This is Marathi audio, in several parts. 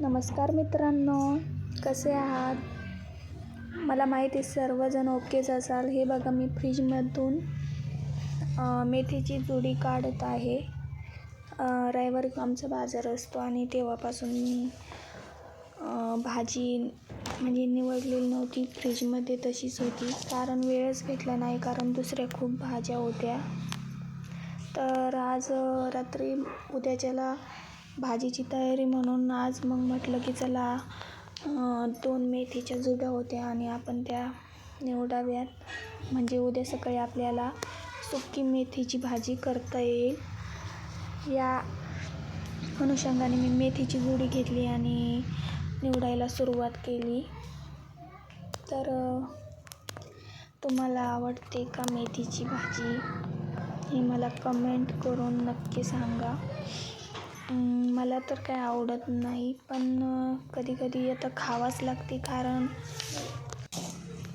नमस्कार मित्रांनो कसे आहात? मला माहिती आहे सर्वजण ओकेच असाल. हे बघा मी फ्रीजमधून मेथीची जुडी काढत आहे. अ, रविवारी आमचा बाजार असतो आणि तेव्हापासून मी भाजी म्हणजे निवडलेली नव्हती. फ्रीजमध्ये तशीच होती. कारण वेळच भेटला नाही कारण दुसऱ्या खूप भाज्या होत्या. तर आज रात्री उद्याच्याला भाजीची तयारी म्हणून आज मग म्हटलं की चला दोन मेथीच्या जुड्या होत्या आणि आपण त्या निवडाव्यात. म्हणजे उद्या सकाळी आपल्याला सुकी मेथीची भाजी करता येईल. या अनुषंगाने मी मेथीची जुडी घेतली आणि निवडायला सुरुवात केली. तर तुम्हाला आवडते का मेथीची भाजी? हे मला कमेंट करून नक्की सांगा. मला तर काय आवडत नाही पण कधी कधी आता खावाच लागते कारण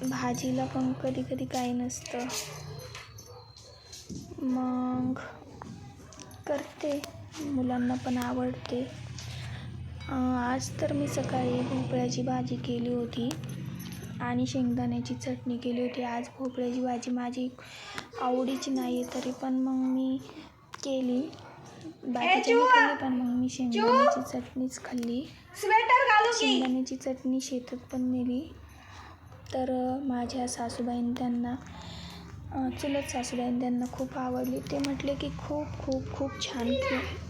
भाजीला पण कधी कधी काही नसतं. मग करते. मुलांना पण आवडते. आज तर मी सकाळी भोपळ्याची भाजी केली होती आणि शेंगदाण्याची चटणी केली होती. आज भोपळ्याची भाजी माझी आवडीची नाही आहे तरी पण मग मी केली. बाकीच्या पण मग मी शेंगदाण्याची चटणीच खाल्ली. स्वेटर घालू की? शेंगदाण्याची चटणी शेतात पण नेली. तर माझ्या सासूबाईंनी त्यांना चुलत सासूबाईंनी त्यांना खूप आवडली. ते म्हटले की खूप खूप खूप छान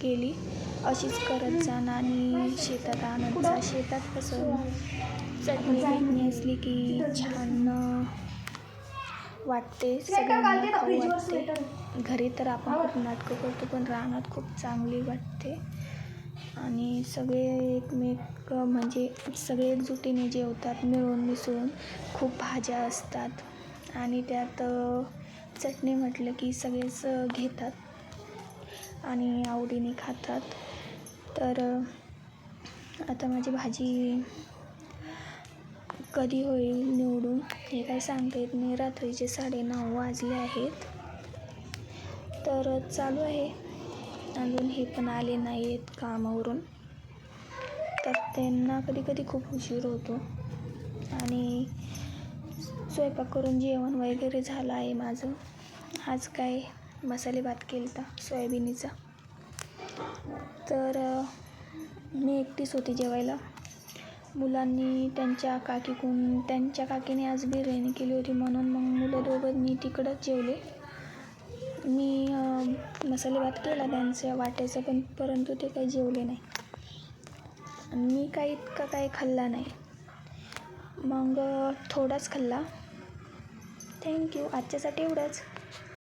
केली अशीच करत जाण आणि शेतात आणत जा. शेतात कसं चटणी असली की छान वाटते सगळ्यांना वाटते. घरी तर आपण खूप नाटकं करतो पण रानात खूप चांगली वाटते. आणि सगळे एकमेक म्हणजे सगळे एकजुटीने जेवतात मिळून मिसळून खूप भाज्या असतात. आणि त्यात चटणी म्हटलं की सगळेच घेतात. आणि आवडीने खातात. तर आता माझी भाजी कधी होईल निवडून? हे काही सांगता येत नाही. रात्रीचे साडेनऊ वाजले आहेत. तर चालू आहे. अजून हे पण आले नाही आहेत कामावरून. तर त्यांना कधी कधी खूप उशीर होतो. आणि स्वयंपाक करून जेवण वगैरे झालं आहे माझं. आज काय मसाले भात केला होता सोयाबिनीचा. तर मी एकटीच होती जेवायला. मुलांनी त्यांच्या काकीकून त्यांच्या काकीने आज बिर्याणी केली होती म्हणून मग मुलं दोघांनी तिकडंच जेवले. मी अ, मसाले भात केला त्यांचं वाटायचं पण परंतु ते काही जेवले नाही. आणि मी काही इतका काही खाल्ला नाही. मग थोडाच खाल्ला. थँक्यू. आजच्यासाठी एवढंच.